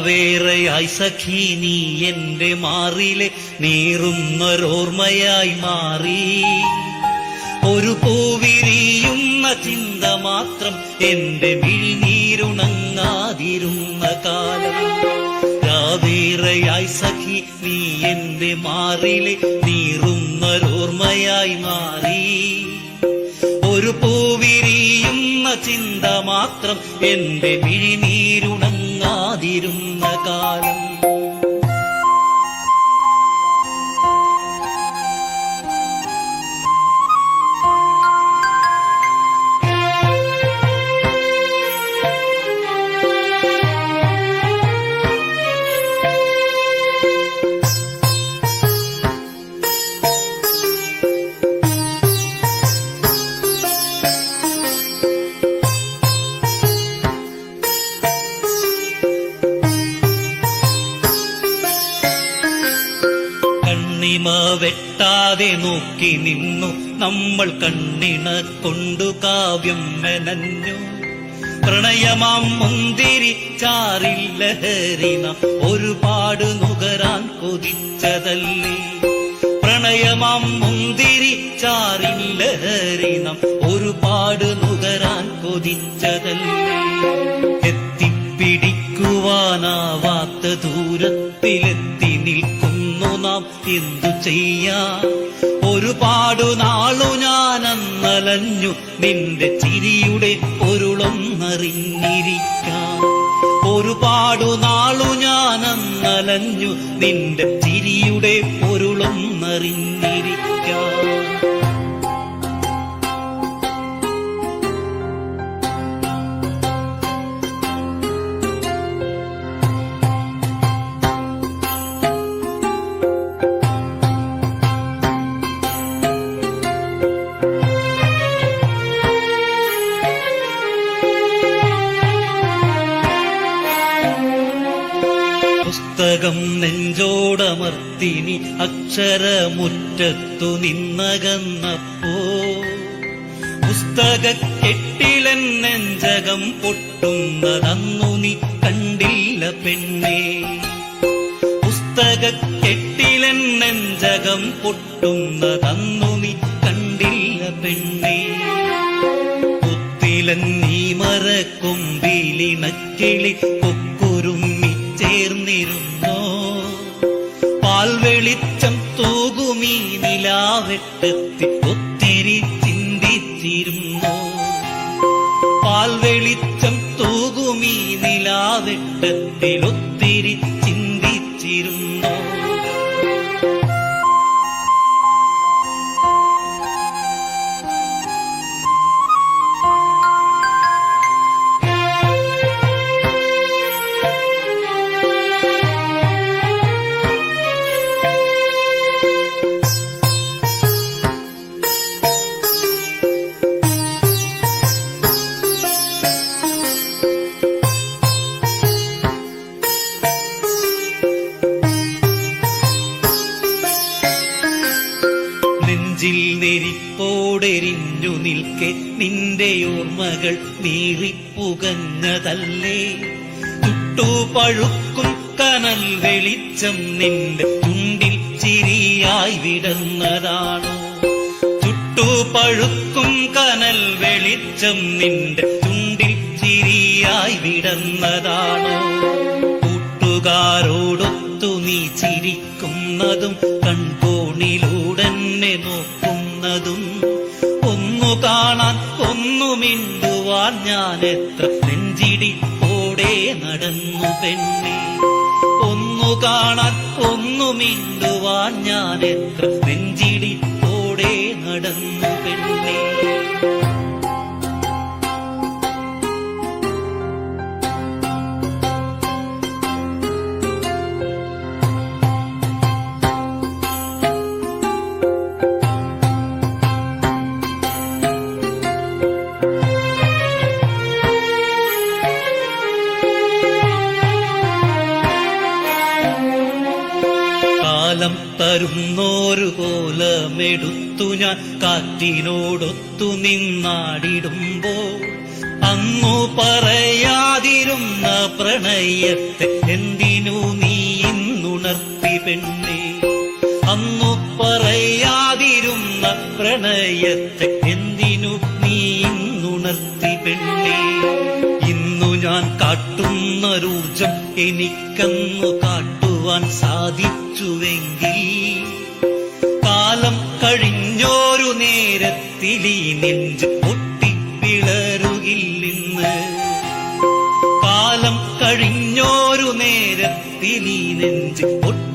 രാവേറെയായി സഖി നീ എന്റെ മാറിലെ നീറുന്നൊരോർമ്മയായി മാറി. ഒരു പൂവിരിയുന്ന ചിന്ത മാത്രം എന്റെ വിഴിനീരുണങ്ങാതിരുന്ന കാലം. രാവേറെയായി സഖി നീ എന്റെ മാറിലെ നീറുന്നൊരോർമ്മയായി മാറി. ഒരു പൂവിരിയുന്ന ചിന്ത മാത്രം എന്റെ വിഴിനീരുണങ്ങാതിരുന്ന കണ്ണിമ വെട്ടാതെ നോക്കി നിന്നു. നമ്മൾ കണ്ണിണ കൊണ്ടു കാവ്യം മെനഞ്ഞു. പ്രണയമാം മുന്തിരി ചാറില്ലഹരിന ഒരുപാട് നുകരാൻ കൊതിച്ചതല്ലേ. പ്രണയമാം മുന്തിരി ചാറില്ലഹരിന ഒരുപാട് നുകരാൻ കൊതിച്ചതല്ലേ. എത്തിപ്പിടിക്കുവാനാവാത്ത ദൂരത്തിലെത്തി. നാം എന്തു ചെയ്യാം? ഒരുപാടു നാളു ഞാൻ അന്നലഞ്ഞു നിന്റെ ചിരിയുടെ പൊരുളൊന്നറിഞ്ഞിരിക്കാം ഒരുപാടു നാളു ഞാൻ അന്നലഞ്ഞു നിന്റെ ചിരിയുടെ പൊരുളൊന്നറിഞ്ഞിരിക്കാം പുസ്തകം നെഞ്ചോടമർത്തിനി അക്ഷരമുറ്റത്തു നിന്നകന്നപ്പോ. പുസ്തക കെട്ടിലൻ നെഞ്ചകം പൊട്ടുന്നതന്നു നീ കണ്ടില്ല പെണ്ണേ. പുസ്തക കെട്ടിലൻ നെഞ്ചകം പൊട്ടുന്നതന്നു നീ കണ്ടില്ല പെണ്ണേ. കുത്തിലൻ നീ മരക്കൊമ്പിലിണക്കിളി കൊക്കുരുമ്മി ചേർന്നിരുന്നോ പാൽ വെളിച്ചം തൂകുമീ നിലാവെട്ടത്തി ഒത്തിരി ചിന്തിച്ചിരുന്നോ? പാൽ വെളിച്ചം തൂകുമീ നിലാവെട്ടത്തിൽ ഒത്തിരി നെരിപ്പോടെരിഞ്ഞു നിൽക്കെ നിന്റെ ഓർമ്മകൾ നീറിപ്പുകഞ്ഞതല്ലേ? ചുട്ടുപഴുക്കും കനൽ വെളിച്ചം നിന്റെ ചുണ്ടിൽ ചിരിയായി വിടുന്നതാണോ ചുട്ടുപഴുക്കും കനൽ വെളിച്ചം നിന്റെ ചുണ്ടിൽ ചിരിയായി വിടുന്നതാണോ കൂട്ടുകാരോടൊത്തു നീ ചിരിക്കുന്നതും ഒന്നു മിണ്ടുവാൻ ഞാൻ എത്ര നെഞ്ചിടിപ്പോടെ നടന്നു പെണ്ണേ. ഒന്നു കാണാൻ ഒന്നു മിണ്ടുവാൻ ഞാൻ എത്ര നെഞ്ചിടിപ്പോടെ കാലം തരുന്നോരു കോലമെടുത്തു ഞാൻ. കാറ്റിനോടൊത്തു നിന്നാടിടുമ്പോൾ അങ്ങു പറയാതിരുന്ന പ്രണയത്തെ എന്തിനു നീ ഇന്നുണർത്തി പെണ്ണേ? അന്നു പറയാതിരുന്ന പ്രണയത്തെ എന്തിനു നീ ഇന്നുണർത്തി പെണ്ണേ? കാട്ടുന്നൊരൂർജം എനിക്കന്നു കാട്ടുവാൻ സാധിച്ചുവെങ്കിൽ കാലം കഴിഞ്ഞോരു നേരത്തിലീ നെഞ്ച് പൊട്ടിപ്പിളരുകില്ലെന്ന്. കാലം കഴിഞ്ഞോരു നേരത്തിലീ നെഞ്ച് പൊട്ടി